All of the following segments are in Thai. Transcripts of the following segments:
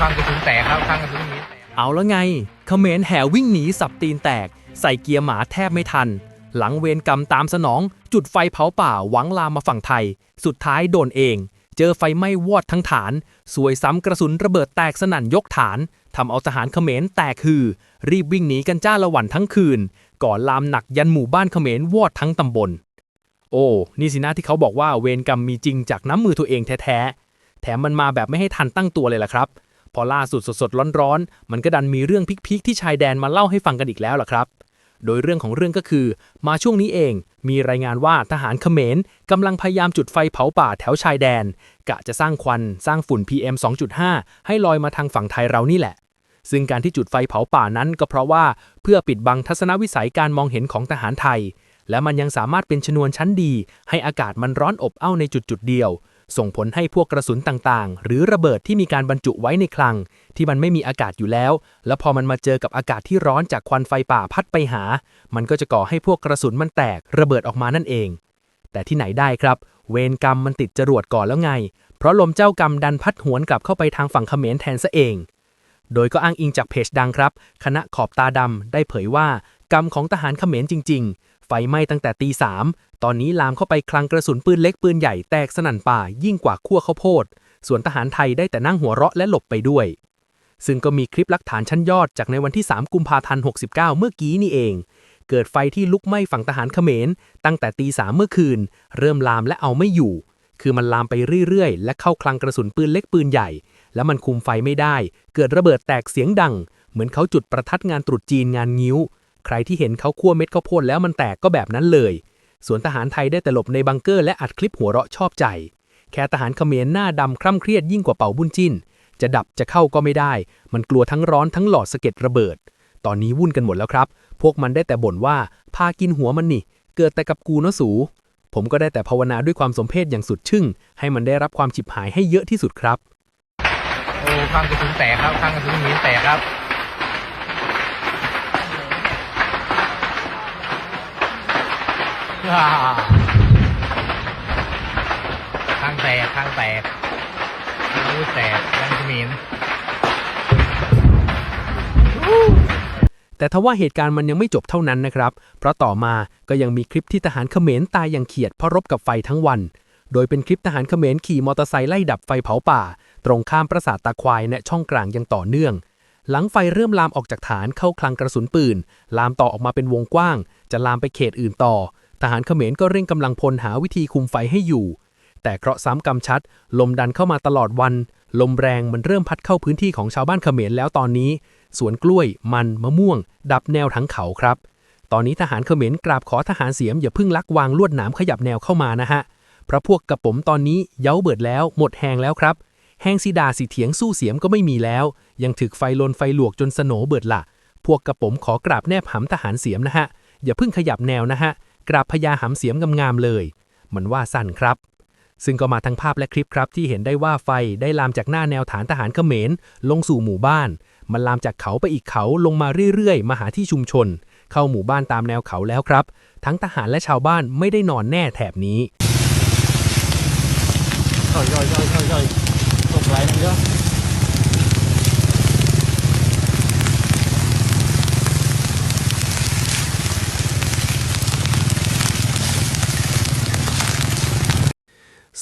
ข้างกระสุนแตกครับข้างกระสุนหนีแตกเอาแล้วไงเขมรแห่วิ่งหนีสับตีนแตก ใส่เกียร์หมาแทบไม่ทัน หลังเวรกรรมตามสนอง จุดไฟเผาป่าหวังลามมาฝั่งไทย สุดท้ายโดนเอง เจอไฟไหม้วอดทั้งฐาน สวยซ้ำกระสุนระเบิดแตกสนั่นยกฐานทำเอาทหารเขมรแตกฮือ รีบวิ่งหนีกันจ้าละวันทั้งคืน ก่อนลามหนักยันหมู่บ้านเขมรวอดทั้งตำบล โอ้นี่สินะที่เขาบอกว่าเวรกรรมมีจริงจากน้ำมือตัวเองแท้ๆแถมมันมาแบบไม่ให้ทันตั้งตัวเลยล่ะครับ พอล่าสุดสดๆร้อนๆ มันก็ดันมีเรื่องพิกๆที่ชายแดนมาเล่าให้ฟังกันอีกแล้วล่ะครับ โดยเรื่องของเรื่องก็คือ มาช่วงนี้เอง มีรายงานว่าทหารเขมรกำลังพยายามจุดไฟเผาป่าแถวชายแดน กะจะสร้างควันสร้างฝุ่น PM 2.5 ให้ลอยมาทางฝั่งไทยเรานี่แหละ ซึ่งการที่จุดไฟเผาป่านั้นก็เพราะว่าเพื่อปิดบังทัศนวิสัยการมองเห็นของทหารไทยและมันยังสามารถเป็นชนวนชั้นดี ให้อากาศมันร้อนอบอ้าวในจุดจุดๆเดียว ส่งผลให้พวกกระสุนต่างๆ หรือระเบิดที่มีการบรรจุไว้ในคลัง ที่มันไม่มีอากาศอยู่แล้ว แล้วพอมันมาเจอกับอากาศที่ร้อนจากควันไฟป่าพัดไปหา มันก็จะก่อให้พวกกระสุนมันแตกระเบิดออกมานั่นเอง แต่ที่ไหนได้ครับ เวรกรรมมันติดจรวดก่อนแล้วไง เพราะลมเจ้ากรรมดันพัดหวนกลับเข้าไปทางฝั่งเขมรแทนซะเอง โดยก็อ้างอิงจากเพจดังครับ คณะขอบตาดำได้เผยว่ากรรมของทหารเขมรจริงๆ ไฟไหม้ตั้งแต่ตีสามตอนนี้ลามเข้าไปคลังกระสุนปืนเล็กปืนใหญ่แตกสนั่นป่ายิ่งกว่าขั้วข้าวโพด ส่วนทหารไทยได้แต่นั่งหัวเราะและหลบไปด้วย ซึ่งก็มีคลิปหลักฐานชั้นยอดจากในวันที่ 3 กุมภาพันธ์ 69 เมื่อกี้นี่เอง เกิดไฟที่ลุกไหม้ฝั่งทหารเขมร ตั้งแต่ตีสามเมื่อคืน เริ่มลามและเอาไม่อยู่ คือมันลามไปเรื่อยๆ และเข้าคลังกระสุนปืนเล็กปืนใหญ่ แล้วมันคุมไฟไม่ได้ เกิดระเบิดแตกเสียงดัง เหมือนเขาจุดประทัดงานตรุษจีนงานงิ้ว ใครที่เห็นเขาคั่วเม็ดข้าวโพดแล้วมันแตกก็แบบนั้นเลย ส่วนทหารไทยได้แต่หลบในบังเกอร์และอัดคลิปหัวเราะชอบใจ แค่ทหารเขมรหน้าดำคร่ำเครียดยิ่งกว่าเป่าบุญจิ้น จะดับจะเข้าก็ไม่ได้ มันกลัวทั้งร้อนทั้งหลอดสะเก็ดระเบิด ตอนนี้วุ่นกันหมดแล้วครับ พวกมันได้แต่บ่นว่าพากินหัวมันนี่ เกิดแต่กับกูเนาะสู ผมก็ได้แต่ภาวนาด้วยความสมเพชอย่างสุดชึ่ง ให้มันได้รับความฉิบหายให้เยอะที่สุดครับ โอ้ข้างกระสุนแตกครับข้างกระสุนหนีแตกครับว้า ข้างแตกข้างแตกอาวุธแตกยังขมินแต่ทว่าเหตุการณ์มันยังไม่จบเท่านั้นนะครับ เพราะต่อมาก็ยังมีคลิปที่ทหารเขมรตายอย่างเขียดเพราะรบกับไฟทั้งวัน โดยเป็นคลิปทหารเขมรขี่มอเตอร์ไซค์ไล่ดับไฟเผาป่า ตรงข้ามปราสาทตาควายและช่องกลางย่างต่อเนื่อง หลังไฟเริ่มลามออกจากฐานเข้าคลังกระสุนปืน ลามต่อออกมาเป็นวงกว้าง จะลามไปเขตอื่นต่อ ทหารเขมรก็เร่งกำลังพลหาวิธีคุมไฟให้อยู่ แต่เคราะห์ซ้ำกรรมชัด ลมดันเข้ามาตลอดวัน ลมแรงมันเริ่มพัดเข้าพื้นที่ของชาวบ้านเขมรแล้วตอนนี้ สวนกล้วย มัน มะม่วง ดับแนวทั้งเขาครับ ตอนนี้ทหารเขมรกราบขอทหารเสียมอย่าเพิ่งลักวางลวดหนามขยับแนวเข้ามานะฮะเพราะพวกกระผมตอนนี้เย้าเบิดแล้ว หมดแหงแล้วครับ แหงสีดาสีเถียงสู้เสียมก็ไม่มีแล้ว ยังถึกไฟลนไฟหลวกจนสโนเบิดละพวกกระผมขอกราบแนบหำทหารเสียมนะฮะอย่าเพิ่งขยับแนวนะฮะ กราบพญาหำเสียมงามๆเลย มันว่าสั้นครับ ซึ่งก็มาทั้งภาพและคลิปครับที่เห็นได้ว่าไฟได้ลามจากหน้าแนวฐานทหารเขมร ลงสู่หมู่บ้าน มันลามจากเขาไปอีกเขาลงมาเรื่อยๆ มาหาที่ชุมชน เข้าหมู่บ้านตามแนวเขาแล้วครับ ทั้งทหารและชาวบ้านไม่ได้นอนแน่แถบนี้ Rồi rồi rồi rồi rồi Tục lại này đó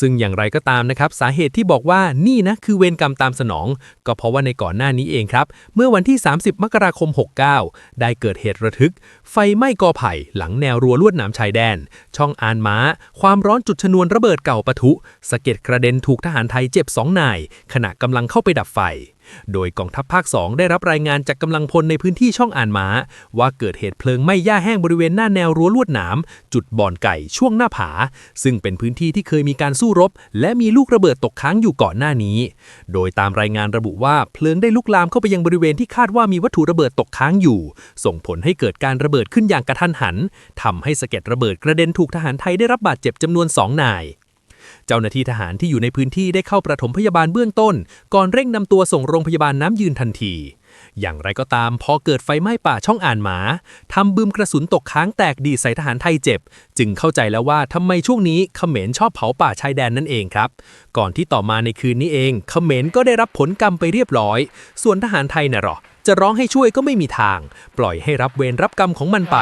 ซึ่งอย่างไรก็ตามนะครับ สาเหตุที่บอกว่านี่นะคือเวรกรรมตามสนอง ก็เพราะว่าในก่อนหน้านี้เองครับ เมื่อวันที่ 30 มกราคม 69 ได้เกิดเหตุระทึก ไฟไหม้กอไผ่หลังแนวรั้วลวดหนามชายแดน ช่องอานม้า ความร้อนจุดชนวนระเบิดเก่าปะทุ สะเก็ดกระเด็นถูกทหารไทยเจ็บสองนาย ขณะกำลังเข้าไปดับไฟ โดยกองทัพภาค 2 ได้รับรายงานจากกำลังพลในพื้นที่ช่องอ่านม้า ว่าเกิดเหตุเพลิงไหม้หญ้าแห้งบริเวณหน้าแนวรั้วลวดหนาม จุดบ่อนไก่ช่วงหน้าผา ซึ่งเป็นพื้นที่ที่เคยมีการสู้รบ และมีลูกระเบิดตกค้างอยู่ก่อนหน้านี้ โดยตามรายงานระบุว่าเพลิงได้ลุกลามเข้าไปยังบริเวณที่คาดว่ามีวัตถุระเบิดตกค้างอยู่ ส่งผลให้เกิดการระเบิดขึ้นอย่างกระทันหันทำให้สะเก็ดระเบิดกระเด็นถูกทหารไทยได้รับบาดเจ็บจำนวนสองนาย เจ้าหน้าที่ทหารที่อยู่ในพื้นที่ได้เข้าประถมพยาบาลเบื้องต้น ก่อนเร่งนำตัวส่งโรงพยาบาลน้ำยืนทันที อย่างไรก็ตามพอเกิดไฟไหม้ป่าช่องอ่านหมาทำบึมกระสุนตกค้างแตกดีใส่ทหารไทยเจ็บ จึงเข้าใจแล้วว่าทำไมช่วงนี้เขมรชอบเผาป่าชายแดนนั่นเองครับ ก่อนที่ต่อมาในคืนนี้เอง เขมรก็ได้รับผลกรรมไปเรียบร้อย ส่วนทหารไทยน่ะหรอจะร้องให้ช่วยก็ไม่มีทาง ปล่อยให้รับเวรรับกรรมของมันไป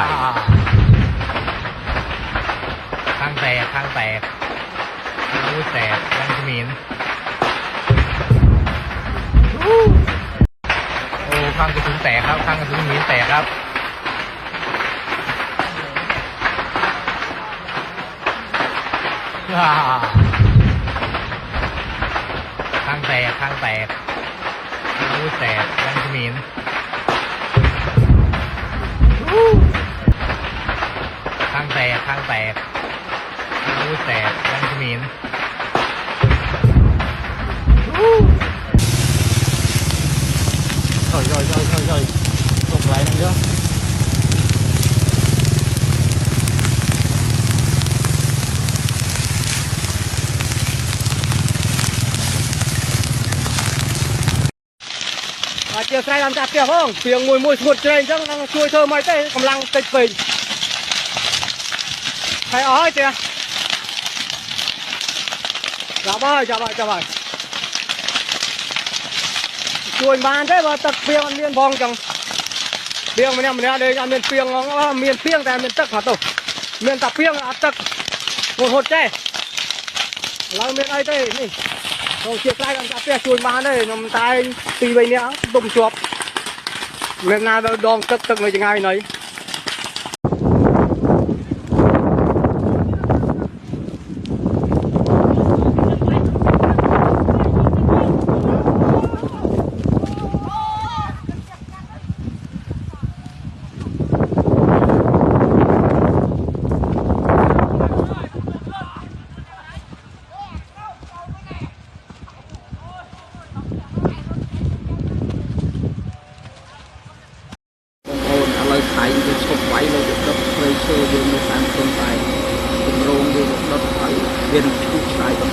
ข้างแตกข้างแตก รู้แสบยังขมินโอ้ข้างกระสุนแตกครับข้างกระสุนขมินแตกครับข้างแตกข้างแตกรู้แสบยังขมินข้างแตกข้างแตกรู้แสบยัง mean. Rồi rồi rồi rồi rồi. Tục lại nữa. À, chiều nay làm chặt tiệp không? Tiếng ngồi mùi sụt trên chắc đang chui thơ mấy tay cầm lăng tịch phình. Thầy ơi, hết? Bơi dạ bơi dạ bơi chui bàn thế mà tật piêng ăn miên bong chẳng piêng mình em mình đây ăn miên piêng nó miên piêng tại miên tật hả tổ miên tập piêng ăn tật một hột thế lao miên ấy thế này rồi chia tay làm chặt kìa chui bàn đây nằm tay tì bên nhá bùng chuột miền nào đòn tức tức người chừng ai này អូនឥឡូវថៃវាឈប់វាយនៅដុត ព្រៃឈើយើងនៅតាមខ្លួនតែគម្រោងយើងដុតហើយវានឹងឈូសឆ្លាយបន្